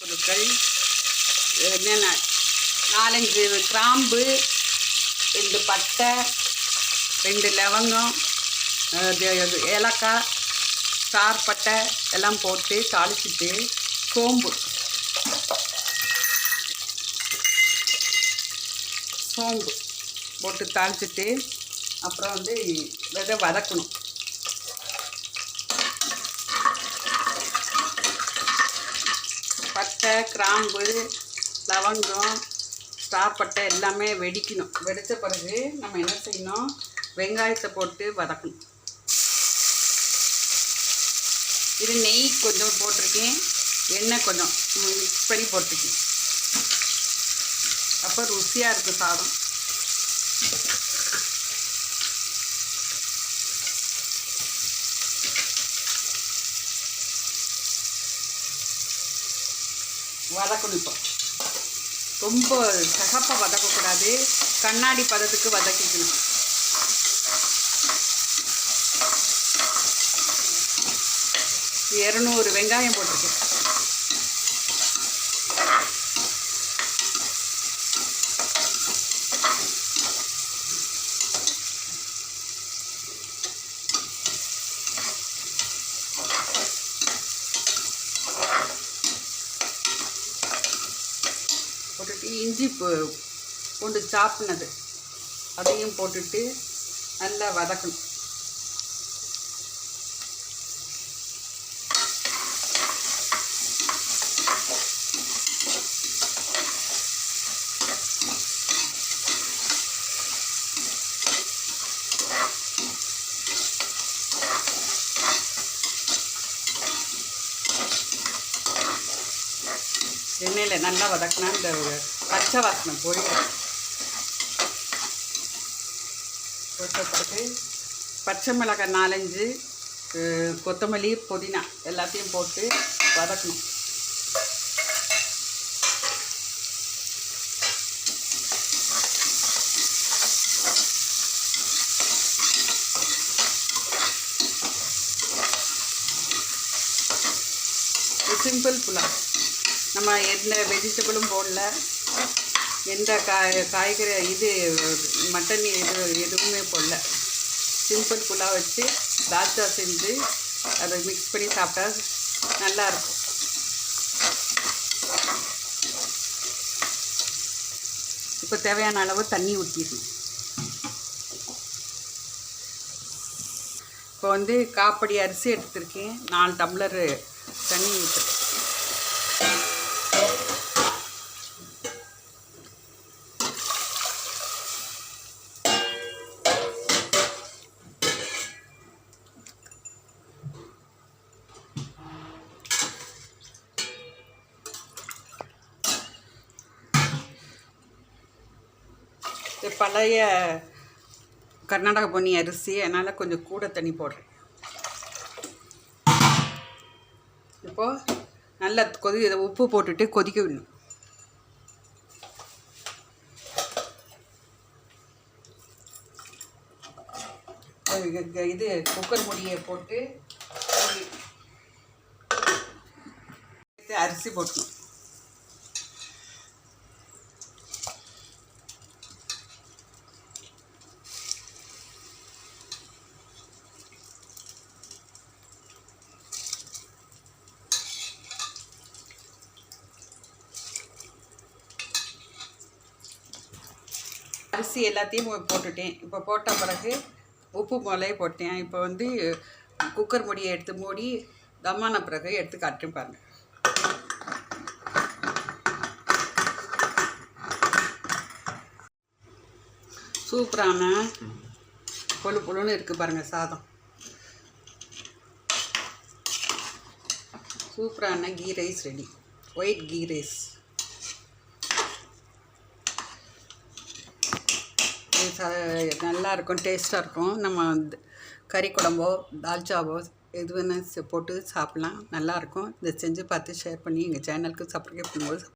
பொருட்கள் என்னென்ன நாலஞ்சு கிராம்பு ரெண்டு பட்டை ரெண்டு லவங்கம் ஏலக்காய் ஸ்டார் பட்டை எல்லாம் போட்டு தாளிச்சிட்டு சோம்பு. சோம்பு போட்டு தாளிச்சிட்டு அப்புறம் வந்து வெதை வதக்கணும். பட்டை கிராம்பு லவங்கம் ஸ்டார் பட்டை எல்லாமே வெடிக்கணும். வெடித்த பிறகு நம்ம என்ன செய்யணும்? வெங்காயத்தை போட்டு வதக்கணும். இது நெய் கொஞ்சம் போட்டிருக்கேன். எண்ணெய் கொஞ்சம் மிக்ஸ் பண்ணி போட்டிருக்கேன். அப்போ ருசியாக இருக்கும் சாதம். வதக்கணும் இப்போ. ரொம்ப சகப்பாக வதக்கக்கூடாது கண்ணாடி பதத்துக்கு வதக்கிக்கணும். இரநூறு வெங்காயம் போட்டிருக்கேன். போட்டுட்டு இஞ்சி பூண்டு சாப்பினது. அதையும் போட்டுட்டு நல்லா வதக்கணும். எண்ணெயில் நல்லா வதக்கினா இந்த பச்சை வாசனை போயிடும். போட்ட பச்சை மிளகாய் நாலஞ்சு கொத்தமல்லி புதினா எல்லாத்தையும் போட்டு வதக்கணும். சிம்பிள் புலாவ். நம்ம எந்த வெஜிடபிளும் போடல. எந்த காய் காய்கறி இது மட்டன் இது எதுவுமே போடல. சிம்பிள் புல்லாக வச்சு தால்ச்சா செஞ்சு அதை மிக்ஸ் பண்ணி சாப்பிட்டா நல்லாயிருக்கும் இப்போ தேவையான அளவு தண்ணி ஊற்றிடணும் இப்போ வந்து காப்படி அரிசி எடுத்திருக்கேன். நாலு டம்ளர் தண்ணி ஊற்றுறேன் பழைய கர்நாடக பொன்னி அரிசி அதனால் கொஞ்சம் கூட தண்ணி போடுறேன். இப்போது நல்லா கொதி இதை உப்பு போட்டுட்டு கொதிக்க விடணும். இது- குக்கர் முடியை போட்டு அரிசி போட்டணும் அரிசி எல்லாத்தையும் போட்டுட்டேன். இப்போ போட்ட பிறகு உப்பு மிளகை போட்டேன். இப்போ வந்து குக்கர் மூடியை எடுத்து மூடி தம்மான பிறகு எடுத்து காட்டுறேன் பாருங்க. சூப்பரான பொழு பொழுன்னு இருக்குது பாருங்கள் சாதம். சூப்பரான ghee rice ready. White ghee rice. இது ச- நல்லாயிருக்கும் டேஸ்ட்டாக இருக்கும் நம்ம வந்து கறி குழம்போ தால்ச்சாவோ எது வேணால் போட்டு சாப்பிட்லாம். நல்லாயிருக்கும். இதை செஞ்சு பார்த்து ஷேர் பண்ணி எங்கள் சேனலுக்கு சப்ஸ்கிரைப் பண்ணும்போது